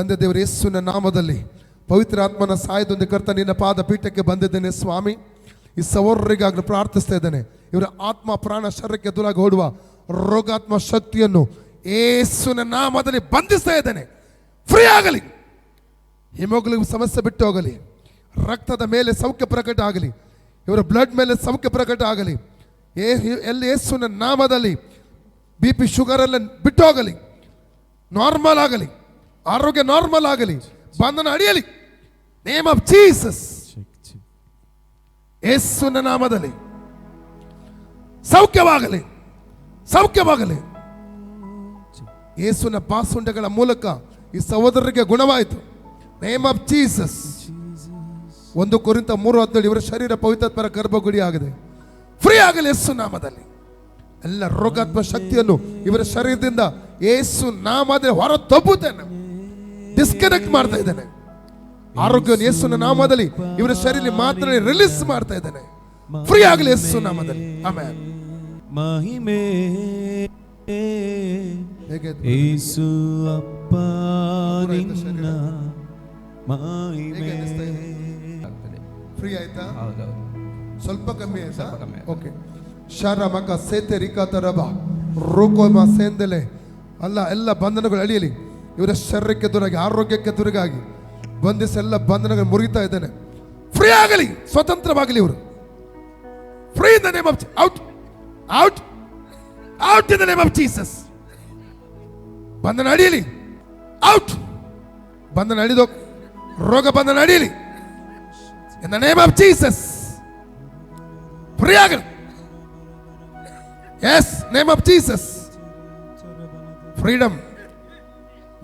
ತಂದೆ ದೇವರ, ಯೇಸುವಿನ ನಾಮದಲ್ಲಿ ಪವಿತ್ರ ಆತ್ಮನ ಸಹಾಯದೊಂದಿಗೆ ಕರ್ತ ನಿನ್ನ ಪಾದ ಪೀಠಕ್ಕೆ ಬಂದಿದ್ದೇನೆ ಸ್ವಾಮಿ. ಈ ಸವರ್ರಿಗಾಗಲು ಪ್ರಾರ್ಥಿಸ್ತಾ ಇದ್ದೇನೆ. ಇವರ ಆತ್ಮ, ಪ್ರಾಣ, ಶರೀರಕ್ಕೆ ದೂರಾಗಿ ಓಡುವ ರೋಗಾತ್ಮ ಶಕ್ತಿಯನ್ನು ಏಸುನ ನಾಮದಲ್ಲಿ ಬಂಧಿಸ್ತಾ ಇದ್ದೇನೆ. ಫ್ರೀ ಆಗಲಿ. ಹಿಮೋಗ್ಲಿ ಸಮಸ್ಯೆ ಬಿಟ್ಟು ಹೋಗಲಿ. ರಕ್ತದ ಮೇಲೆ ಸೌಖ್ಯ ಪ್ರಕಟ ಆಗಲಿ. ಇವರ ಬ್ಲಡ್ ಮೇಲೆ ಸೌಖ್ಯ ಪ್ರಕಟ ಆಗಲಿ. ಏ, ಎಲ್ಲಿ ಏಸುನ ನಾಮದಲ್ಲಿ ಬಿ ಪಿ ಶುಗರ್ ಎಲ್ಲ ಬಿಟ್ಟು ಹೋಗಲಿ. ನಾರ್ಮಲ್ ಆಗಲಿ. ಆರೋಗ್ಯ ನಾರ್ಮಲ್ ಆಗಲಿ, ಬಂಧನ ಅಡಿಯಲಿ. ನೇಮ್ ಆಫ್ ಜೀಸಸ್ ಯೇಸುನ ನಾಮದಲ್ಲಿ. ಸೌಖ್ಯವಾಗಲಿ ಸೌಖ್ಯವಾಗಲಿ. ಯೇಸುನ ಪಾಸುಂಡಗಳ ಮೂಲಕ ಈ ಸಹೋದರರಿಗೆ ಗುಣವಾಯಿತು. ನೇಮ್ ಆಫ್ ಜೀಸಸ್ ಒಂದು ಕುರಿತ ಮೂರು ಹದಿನೇಳು, ಇವರ ಶರೀರ ಪವಿತ್ರತ್ವರ ಗರ್ಭಗುಡಿ ಆಗಿದೆ ಫ್ರೀ ಆಗಲಿ ಯೇಸು ನಾಮದಲ್ಲಿ. ಎಲ್ಲ ರೋಗಾತ್ಮ ಶಕ್ತಿಯನ್ನು ಇವರ ಶರೀರದಿಂದ ಯೇಸು ನಾಮದಲ್ಲಿ ಹೊರ ತಬ್ಬುತ್ತೇನೆ ಡಿಸ್ಕನೆಕ್ಟ್ ಮಾಡ್ತಾ ಇದ್ದಾನೆ. ಆರೋಗ್ಯ ಯೇಸುನ ನಾಮದಲ್ಲಿ ಇವರ ಶರೀರ ಮಾತ್ರ ರಿಲೀಸ್ ಮಾಡ್ತಾ ಇದ್ದಾನೆ. ಫ್ರೀ ಆಗಲಿ ಯೇಸು ನಾಮದಲ್ಲಿ. ಆಮೇಲೆ ಮಹಿಮೆ. ಯೇಸು ಏಸು ಅಪ್ಪ ನಿನ್ನ ಮಹಿಮೆ. ಫ್ರೀ ಆಯ್ತಾ? ಹೌದೌದು. ಸ್ವಲ್ಪ ಕಮ್ಮಿ ಆಯ್ತಾ? ಸ್ವಲ್ಪ ಕಮ್ಮಿ ಓಕೆ ಶರ ಮಕ ಸೇತೆ ರಿಕಾತರಬ ರೂಕೋಮ ಸೇಂದೆಲೆ ಅಲ್ಲ ಎಲ್ಲ ಬಂಧನಗಳು ಅಳಿಯಲಿ. ಇವರ ಶರೀರಕ್ಕೆ ಎದುರಾಗಿ ಆರೋಗ್ಯಕ್ಕೆ ದೂರಗಾಗಿ ಬಂಧಿಸೆಲ್ಲ ಬಂಧನಗಳು ಮುರಿತಾ ಇದ್ದಾನೆ. ಫ್ರೀ ಆಗಲಿ, ಸ್ವತಂತ್ರವಾಗಲಿ ಇವರು. Free in the name of out out out in the name of Jesus ಬಂಧನ ಅಡಿಯಲಿ ಔಟ್ ಬಂಧನ ಅಡಿದೋ ರೋಗ ಬಂಧನ ಅಡಿಯಲಿ in the name of Jesus free ಆಗಲಿ. Yes name of Jesus freedom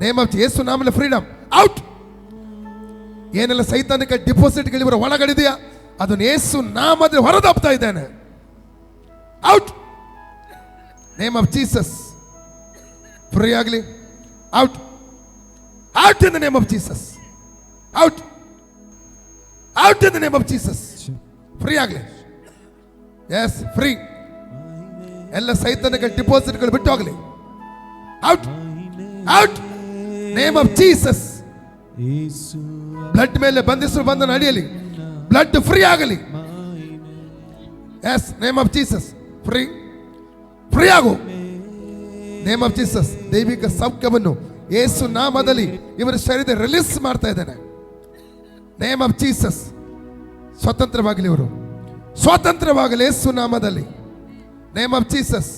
name of ಯೇಸು ನಾಮಲ್ಲಿ ಫ್ರೀಡಮ್ ಔಟ್ ಏನೆಲ್ಲ ಸೈತಾನಿಕ ಡಿಪಾಸಿಟ್ಗಳಿವರ ಒಳಗಡಿದೆಯಾ? ಅದನ್ನು ಯೇಸು ನಾಮದಲ್ಲಿ ಹೊರದಪ್ತಾ ಇದ್ದೇನೆ. Out name of Jesus free ಆಗಲಿ. Out out in the name of Jesus out out in the name of Jesus free ಆಗಲಿ. ಎಸ್ ಫ್ರೀ ಎಲ್ಲ ಸೈತಾನಿಕ ಡಿಪಾಸಿಟ್ಗಳು ಬಿಟ್ಟು ಹೋಗಲಿ. Out out name of Jesus blood ಮೇಲೆ ಬಂಧಿಸಲು ಬಂದ ನಡೆಯಲಿ. ಬ್ಲಡ್ ಫ್ರೀ ಆಗಲಿ. Yes name of Jesus free free ಆಗು. ನೇಮ್ ಆಫ್ ಜೀಸಸ್ ದೈವಿಕ ಸೌಖ್ಯವನ್ನು ಏಸು ನಾಮದಲ್ಲಿ ಇವರ ಶರೀರ ರಿಲೀಸ್ ಮಾಡ್ತಾ ಇದ್ದಾನೆ. ನೇಮ್ ಆಫ್ ಜೀಸಸ್ ಸ್ವತಂತ್ರವಾಗಲಿ ಇವರು. ಸ್ವಾತಂತ್ರ್ಯವಾಗಲಿ ಏಸು ನಾಮದಲ್ಲಿ. Name of Jesus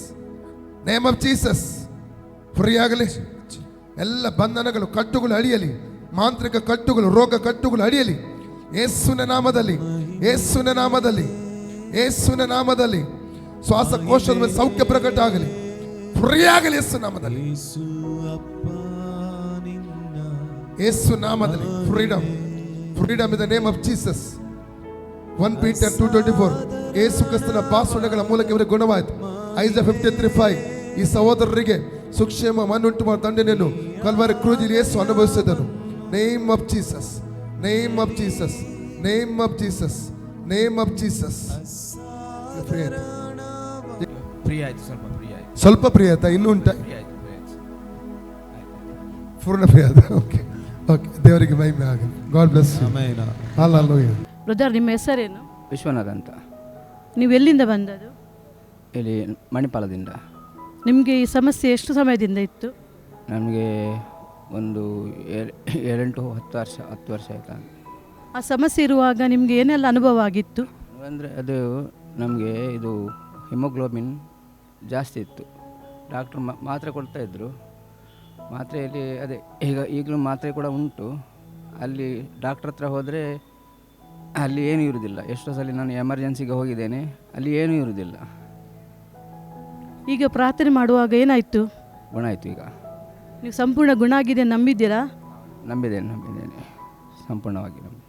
name of Jesus free ಆಗಲಿ. ಎಲ್ಲ ಬಂಧನಗಳು ಕಟ್ಟುಗಳು ಅಳಿಯಲಿ. ಮಾಂತ್ರಿಕ ಕಟ್ಟುಗಳು ರೋಗ ಕಟ್ಟುಗಳು ಅಳಿಯಲಿ. ಏಸುನ ನಾಮದಲ್ಲಿ ಏಸುನ ನಾಮದಲ್ಲಿ ಏಸುನ ನಾಮದಲ್ಲಿ. ಶ್ವಾಸಕೋಶದ ಮೇಲೆ ಸೌಖ್ಯ ಪ್ರಕಟ ಆಗಲಿ. ಫ್ರೀ ಆಗಲಿ ಯೇಸು ನಾಮದಲ್ಲಿ ಯೇಸು ನಾಮದಲ್ಲಿ freedom freedom in the name of Jesus one Peter two twenty four Yesu ಕ್ರಿಸ್ತನ ಪಾಸ್ವರ್ಡ್ಗಳ ಮೂಲಕ ಇವರಿಗೆ ಗುಣವಾಯಿತು. ಐಸ್ ಫಿಫ್ಟಿ ತ್ರೀ ಫೈವ್ ಈ ಸಹೋದರರಿಗೆ ಸುಕ್ಷೇಮ ಮಣ್ಣುಂಟು ಮಾಡುವ ದಂಡನೆಯನ್ನು ಕಲ್ವಾರಿ ಕ್ರೂಜಿಲಿ ಯೇಸು ಅನುಭವಿಸಿದನು name of Jesus name of Jesus name of Jesus name of Jesus free ಆಯ್ತು ಫ್ರೀ ಆಯ್ತು ಸ್ವಲ್ಪ ಫ್ರೀ ಆಯ್ತು ಸ್ವಲ್ಪ ಫ್ರೀ ಆಯ್ತಾ ಇನ್ನೂ ಉಂಟಾ ಫ್ರೀ ಆಯ್ತು ಫ್ರೀ ಆಯ್ತು ಪೂರ್ಣ ಫ್ರೀ ಆಯ್ತಾ ಓಕೆ ಓಕೆ ದೇವರಿಗೆ ಮಹಿಮೆ ಆಗಲಿ ಗಾಡ್ ಬ್ಲೆಸ್ ಆಮೇನ ಅಲ್ಲ ಬ್ರದರ್ ನಿಮ್ಮ ಹೆಸರೇನು ವಿಶ್ವನಾಥ್ ಅಂತ ನೀವು ಎಲ್ಲಿಂದ ಬಂದದ್ದು ಇಲ್ಲಿ ಮಣಿಪಾಲದಿಂದ ನಿಮಗೆ ಈ ಸಮಸ್ಯೆ ಎಷ್ಟು ಸಮಯದಿಂದ ಇತ್ತು? ನಮಗೆ ಒಂದು ಏಳ್- ಏಳೆಂಟು ಹತ್ತು ವರ್ಷ ಹತ್ತು ವರ್ಷ ಆಯ್ತಾ. ಆ ಸಮಸ್ಯೆ ಇರುವಾಗ ನಿಮಗೆ ಏನೆಲ್ಲ ಅನುಭವ ಆಗಿತ್ತು? ಅಂದರೆ ಅದು ನಮಗೆ ಇದು ಹಿಮೋಗ್ಲೋಬಿನ್ ಜಾಸ್ತಿ ಇತ್ತು. ಡಾಕ್ಟ್ರು ಮಾತ್ರೆ ಕೊಡ್ತಾ ಇದ್ದರು ಮಾತ್ರೆಯಲ್ಲಿ ಅದೇ ಈಗ ಈಗಲೂ ಮಾತ್ರೆ ಕೂಡ ಉಂಟು. ಅಲ್ಲಿ ಡಾಕ್ಟ್ರ್ ಹತ್ರ ಹೋದರೆ ಅಲ್ಲಿ ಏನೂ ಇರುವುದಿಲ್ಲ ಎಷ್ಟೋ ಸಲ ನಾನು ಎಮರ್ಜೆನ್ಸಿಗೆ ಹೋಗಿದ್ದೇನೆ. ಅಲ್ಲಿ ಏನೂ ಇರುವುದಿಲ್ಲ ಈಗ ಪ್ರಾರ್ಥನೆ ಮಾಡುವಾಗ ಏನಾಯಿತು? ಗುಣ ಆಯಿತು ಈಗ. ನೀವು ಸಂಪೂರ್ಣ ಗುಣ ಆಗಿದೆ ನಂಬಿದ್ದೀರಾ? ನಂಬಿದ್ದೇನೆ ನಂಬಿದ್ದೇನೆ. ಸಂಪೂರ್ಣವಾಗಿ ನಂಬಿದ್ದೇನೆ.